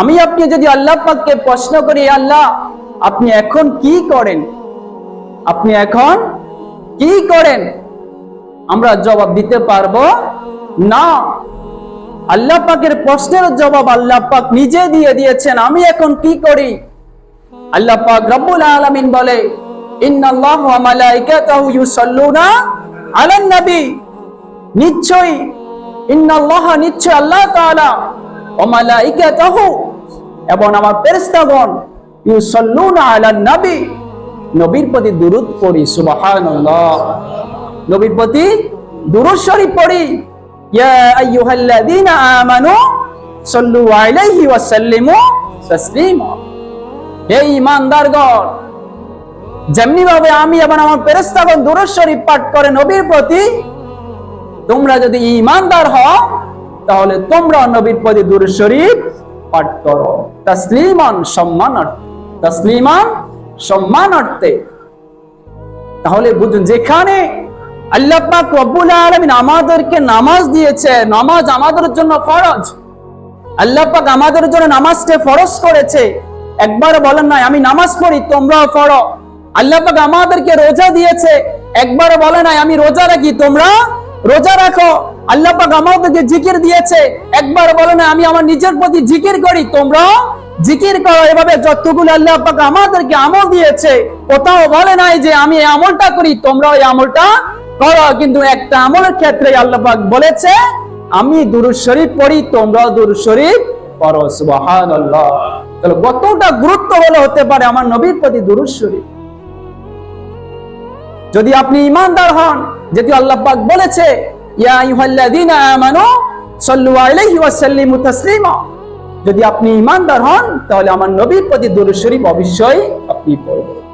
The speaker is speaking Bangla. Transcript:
আমি আপনি যদি আল্লাহ পাককে প্রশ্ন করি আল্লাহ, আপনি এখন কি করেন? আপনি এখন কি করেন? আমরা জবাব দিতে পারব, না। আল্লাহ পাকের প্রশ্নের জবাব আল্লাহ পাক নিজে দিয়ে দিয়েছেন, আমি এখন কি করি? আল্লাহ পাক রব্বুল আলামিন বলে, ইন্নাল্লাহু ওয়া মালাইকাতাহু ইউসাল্লুনা আলান নবী। নিশ্চয়ই, ইন্নাল্লাহ নিশ্চয় আল্লাহ তাআলা। ওয়া মালাইকাতাহু এবং আমার ফেরেশতাগণ, ইউসাল্লুনা আলান নবী, নবীর প্রতি দুরূদ পড়ি, সুবহানাল্লাহ। নবীর প্রতি দুরূদ শরীফ পড়ি, ইয়া আমানু সাল্লু আলাইহি ওয়া সাল্লিমু তাসলিমা। হে ঈমানদারগণ যেমনি ভাবে আমি এবং আমার ফেরেশতাগণ দুরূদ শরীফ পাঠ করে নবীর প্রতি, তোমরা যদি ঈমানদার হও, তাহলে তোমরা নবীর প্রতি দুরূদ শরীফ পাঠ করো। তাসলিমান সম্মানার্থে তাসলিমান সম্মানার্থে। তাহলে বুঝুন, যেখানে আল্লাহ পাক রব্বুল আমাদেরকে নামাজ দিয়েছে, নামাজ আমাদের জন্য ফরজ। আল্লাহ পাক আমাদের জন্য নামাজকে ফরজ করেছে। একবার বলেন নাই, আমি নামাজ পড়ি, তোমরাও পড়ো। আল্লাহ পাক আমাদেরকে রোজা দিয়েছে। একবার বলে নাই, আমি রোজা রাখি, তোমরা রোজা রাখো। আল্লাহ পাক আমাদেরকে জিকির দিয়েছে। একবার বলে না আমি আমার নিজের প্রতি জিকির করি, তোমরা জিকির করো। এভাবে যতগুলো আল্লাহ পাক আমাদেরকে আমল দিয়েছে, কোথাও বলে নাই যে আমি এই আমলটা করি তোমরা এই আমলটা করো। কিন্তু একটা আমলের ক্ষেত্রে আল্লাহ পাক বলেছে, আমি দুরুদ শরীফ পড়ি, তোমরাও দুরুদ শরীফ পড়ো। সুবহানাল্লাহ। তাহলে কতটা গুরুত্ব বলে হতে পারে আমার নবীর প্রতি দুরুদ শরীফ? যদি আপনি ইমানদার হন যেটি আল্লাহ পাক বলেছে ইয়া আইয়ুহাল্লাযীনা আমানু সাল্লু আলাইহি ওয়া সাল্লিমু তাসলিমা। যদি আপনি ইমানদার হন, তাহলে আমার নবীর প্রতি দরুদ শরীফ অবশ্যই আপনি পড়বেন।